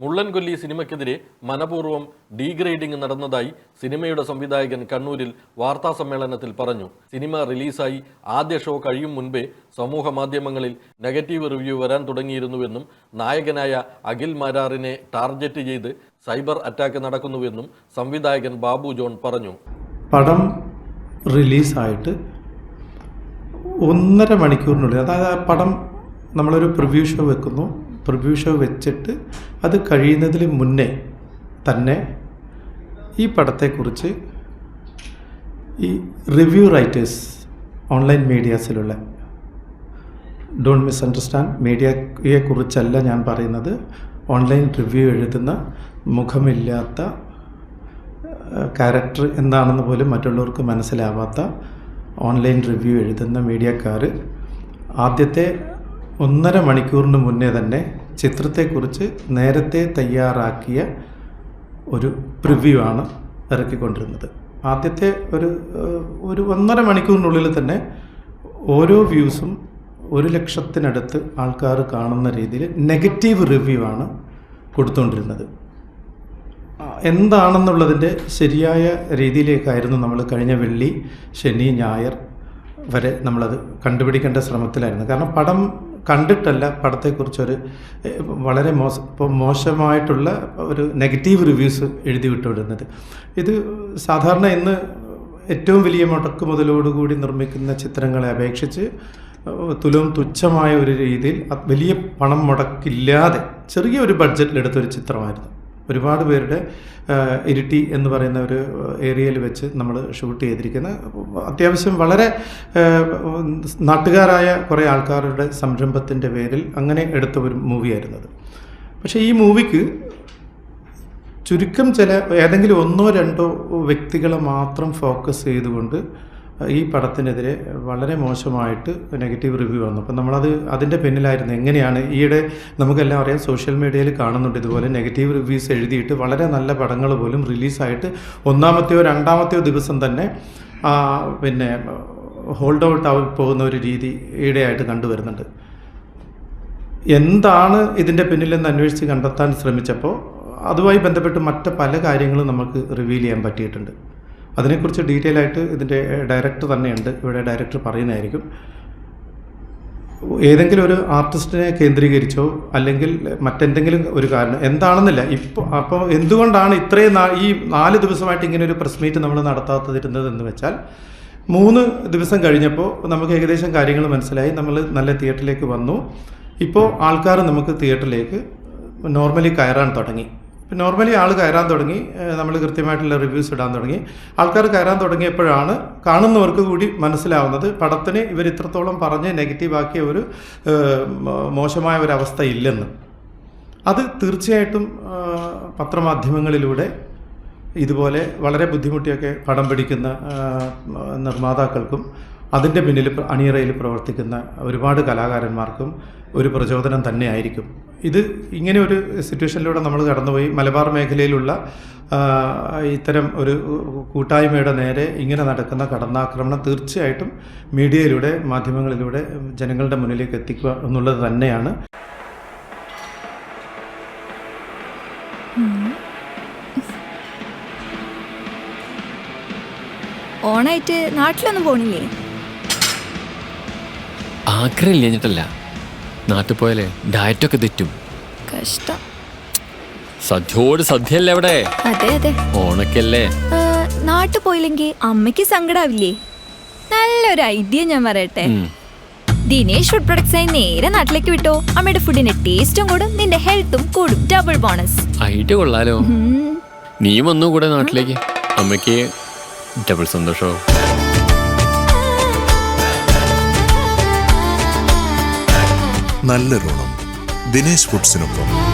Mullankolli സിനിമയ്ക്കെതിരെ മനപൂർവം degrading നടന്നതായി സിനിമയുടെ സംവിധായകൻ കണ്ണൂരിൽ വാർത്താ സമ്മേളനത്തിൽ പറഞ്ഞു. സിനിമ റിലീസായി ആദ്യ ഷോ കഴിയും മുൻപേ സമൂഹ മാധ്യമങ്ങളിൽ നെഗറ്റീവ് റിവ്യൂ വരാൻ തുടങ്ങിയിരുന്നുവെന്നും നായകനായ അഖിൽ മാരാറിനെ ടാർഗറ്റ് ചെയ്ത് സൈബർ അറ്റാക്ക് നടക്കുന്നുവെന്നും സംവിധായകൻ ബാബു ജോൺ പറഞ്ഞു. പടം റിലീസായിട്ട് ഒന്നര മണിക്കൂറിനുള്ളിൽ അതായത് പടം നമ്മളൊരു പ്രിവ്യൂ ഷോ വെക്കുന്നു. പ്രിവ്യൂ വെച്ചിട്ട് അത് കഴിയുന്നതിന് മുന്നേ തന്നെ ഈ പടത്തെക്കുറിച്ച് ഈ റിവ്യൂ റൈറ്റേഴ്സ് ഓൺലൈൻ മീഡിയാസിലുള്ള ഡോണ്ട് മിസ് അണ്ടർസ്റ്റാൻഡ് മീഡിയയെക്കുറിച്ചല്ല ഞാൻ പറയുന്നത്. ഓൺലൈൻ റിവ്യൂ എഴുതുന്ന മുഖമില്ലാത്ത ക്യാരക്ടർ എന്താണെന്ന് പോലും മറ്റുള്ളവർക്ക് മനസ്സിലാവാത്ത ഓൺലൈൻ റിവ്യൂ എഴുതുന്ന മീഡിയക്കാർ ആദ്യത്തെ ഒന്നര മണിക്കൂറിന് മുന്നേ തന്നെ ചിത്രത്തെക്കുറിച്ച് നേരത്തെ തയ്യാറാക്കിയ ഒരു പ്രിവ്യൂ ആണ് ഇറക്കിക്കൊണ്ടിരുന്നത്. ആദ്യത്തെ ഒരു ഒരു ഒന്നര മണിക്കൂറിനുള്ളിൽ തന്നെ ഓരോ വ്യൂസും ഒരു ലക്ഷത്തിനടുത്ത് ആൾക്കാർ കാണുന്ന രീതിയിൽ നെഗറ്റീവ് റിവ്യൂ ആണ് കൊടുത്തുകൊണ്ടിരുന്നത് എന്താണെന്നുള്ളതിന്റെ ശരിയായ രീതിയിലേക്കായിരുന്നു നമ്മൾ കഴിഞ്ഞ വെള്ളി ശനി ഞായർ വരെ നമ്മളത് കണ്ടുപിടിക്കേണ്ട ശ്രമത്തിലായിരുന്നു. കാരണം പടം കണ്ടിട്ടല്ല പടത്തെക്കുറിച്ചൊരു വളരെ മോശ മോശമായിട്ടുള്ള ഒരു നെഗറ്റീവ് റിവ്യൂസ് എഴുതി വിട്ടുവിടുന്നത് ഇത് സാധാരണ ഇന്ന് ഏറ്റവും വലിയ മുടക്ക് മുതലോടുകൂടി നിർമ്മിക്കുന്ന ചിത്രങ്ങളെ അപേക്ഷിച്ച് തുലവും തുച്ഛമായ ഒരു രീതിയിൽ വലിയ പണം മുടക്കില്ലാതെ ചെറിയ ഒരു ബഡ്ജറ്റിലെടുത്തൊരു ചിത്രമായിരുന്നു. ഒരുപാട് പേരുടെ ഇരിട്ടി എന്ന് പറയുന്ന ഒരു ഏരിയയിൽ വെച്ച് നമ്മൾ ഷൂട്ട് ചെയ്തിരിക്കുന്ന അത്യാവശ്യം വളരെ നാട്ടുകാരായ കുറേ ആൾക്കാരുടെ സംരംഭത്തിന്റെ പേരിൽ അങ്ങനെ എടുത്ത ഒരു മൂവിയായിരുന്നത് പക്ഷേ ഈ മൂവിക്ക് ചുരുക്കം ചില ഏതെങ്കിലും ഒന്നോ രണ്ടോ വ്യക്തികളെ മാത്രം ഫോക്കസ് ചെയ്തുകൊണ്ട് ഈ പടത്തിനെതിരെ വളരെ മോശമായിട്ട് നെഗറ്റീവ് റിവ്യൂ വന്നു. അപ്പം നമ്മളത് അതിന്റെ പിന്നിലായിരുന്നു. എങ്ങനെയാണ് ഈയിടെ നമുക്കെല്ലാം അറിയാം സോഷ്യൽ മീഡിയയിൽ കാണുന്നുണ്ട് ഇതുപോലെ നെഗറ്റീവ് റിവ്യൂസ് എഴുതിയിട്ട് വളരെ നല്ല പടങ്ങൾ പോലും റിലീസായിട്ട് ഒന്നാമത്തെയോ രണ്ടാമത്തെയോ ദിവസം തന്നെ പിന്നെ ഹോൾഡ് ഔട്ട് ആയി പോകുന്ന ഒരു രീതി ഈയിടെയായിട്ട് കണ്ടുവരുന്നുണ്ട്. എന്താണ് ഇതിന്റെ പിന്നിലെന്ന് അന്വേഷിച്ച് കണ്ടെത്താൻ ശ്രമിച്ചപ്പോൾ അതുമായി ബന്ധപ്പെട്ട് മറ്റ് പല കാര്യങ്ങളും നമുക്ക് റിവീൽ ചെയ്യാൻ പറ്റിയിട്ടുണ്ട്. അതിനെക്കുറിച്ച് ഡീറ്റെയിൽ ആയിട്ട് ഇതിന്റെ ഡയറക്ടർ തന്നെയുണ്ട്. ഇവിടെ ഡയറക്ടർ പറയുന്നതായിരിക്കും. ഏതെങ്കിലും ഒരു ആർട്ടിസ്റ്റിനെ കേന്ദ്രീകരിച്ചോ അല്ലെങ്കിൽ മറ്റെന്തെങ്കിലും ഒരു കാരണം എന്താണെന്നില്ല. ഇപ്പോൾ അപ്പോൾ എന്തുകൊണ്ടാണ് ഇത്രയും ഈ നാല് ദിവസമായിട്ട് ഇങ്ങനെ ഒരു പ്രസ് മീറ്റ് നമ്മൾ നടത്താത്തതിരുന്നത് എന്ന് വെച്ചാൽ മൂന്ന് ദിവസം കഴിഞ്ഞപ്പോൾ നമുക്ക് ഏകദേശം കാര്യങ്ങൾ മനസ്സിലായി. നമ്മൾ നല്ല തിയേറ്ററിലേക്ക് വന്നു. ഇപ്പോൾ ആൾക്കാർ നമുക്ക് തിയേറ്ററിലേക്ക് നോർമലി കയറാൻ തുടങ്ങി. നോർമലി ആൾ കയറാൻ തുടങ്ങി. നമ്മൾ കൃത്യമായിട്ടുള്ള റിവ്യൂസ് ഇടാൻ തുടങ്ങി. ആൾക്കാർ കയറാൻ തുടങ്ങിയപ്പോഴാണ് കാണുന്നവർക്ക് കൂടി മനസ്സിലാവുന്നത് പടത്തിന് ഇവർ ഇത്രത്തോളം പറഞ്ഞ് നെഗറ്റീവാക്കിയ ഒരു മോശമായ ഒരു അവസ്ഥ ഇല്ലെന്ന്. അത് തീർച്ചയായിട്ടും പത്രമാധ്യമങ്ങളിലൂടെ ഇതുപോലെ വളരെ ബുദ്ധിമുട്ടിയൊക്കെ പടം പിടിക്കുന്ന നിർമ്മാതാക്കൾക്കും അതിന്റെ പിന്നിൽ അണിയറയിൽ പ്രവർത്തിക്കുന്ന ഒരുപാട് കലാകാരന്മാർക്കും ഒരു പ്രചോദനം തന്നെയായിരിക്കും ഇത് ഇങ്ങനെ ഒരു സിറ്റുവേഷനിലൂടെ നമ്മൾ കടന്നുപോയി മലബാർ മേഖലയിലുള്ള ഇത്തരം ഒരു കൂട്ടായ്മയുടെ നേരെ ഇങ്ങനെ നടക്കുന്ന കടന്നാക്രമണം തീർച്ചയായിട്ടും മീഡിയയിലൂടെ മാധ്യമങ്ങളിലൂടെ ജനങ്ങളുടെ മുന്നിലേക്ക് എത്തിക്കുക എന്നുള്ളത് തന്നെയാണ് ഓണായിട്ട് നാട്ടിലൊന്നും പോണില്ലേ ആഗ്രഹം ഇല്ലഞ്ഞിട്ടല്ല നാട്ടിൽ പോയാലേ ഡയറ്റൊക്കെ തെറ്റും. കഷ്ടം. സദ്യയോട് സദ്യയല്ലേ അവിടെ? അതെ അതെ. ഓണക്കല്ലേ? നാട്ടു പോയില്ലെങ്കിൽ അമ്മയ്ക്ക് സങ്കടാവില്ലേ? നല്ലൊരു ഐഡിയ ഞാൻ പറയട്ടെ. ദിനേഷ് ദിനേശ് ഫുഡ് പ്രൊഡക്ട്സായി നേരെ നാട്ടിലേക്ക് വിട്ടോ? അമ്മയുടെ ഫുഡിന്റെ ടേസ്റ്റും കൂടും നിന്റെ ഹെൽത്തും കൂടും. ഡബിൾ ബോണസ് ഐഡിയ കൊള്ളാലോ. നീ വന്നു കൂടെ നാട്ടിലേക്ക്? അമ്മയ്ക്ക് ഡബിൾ സന്തോഷോ നല്ലൊരോണം ദിനേശ് ഫുഡ്സിനൊപ്പം.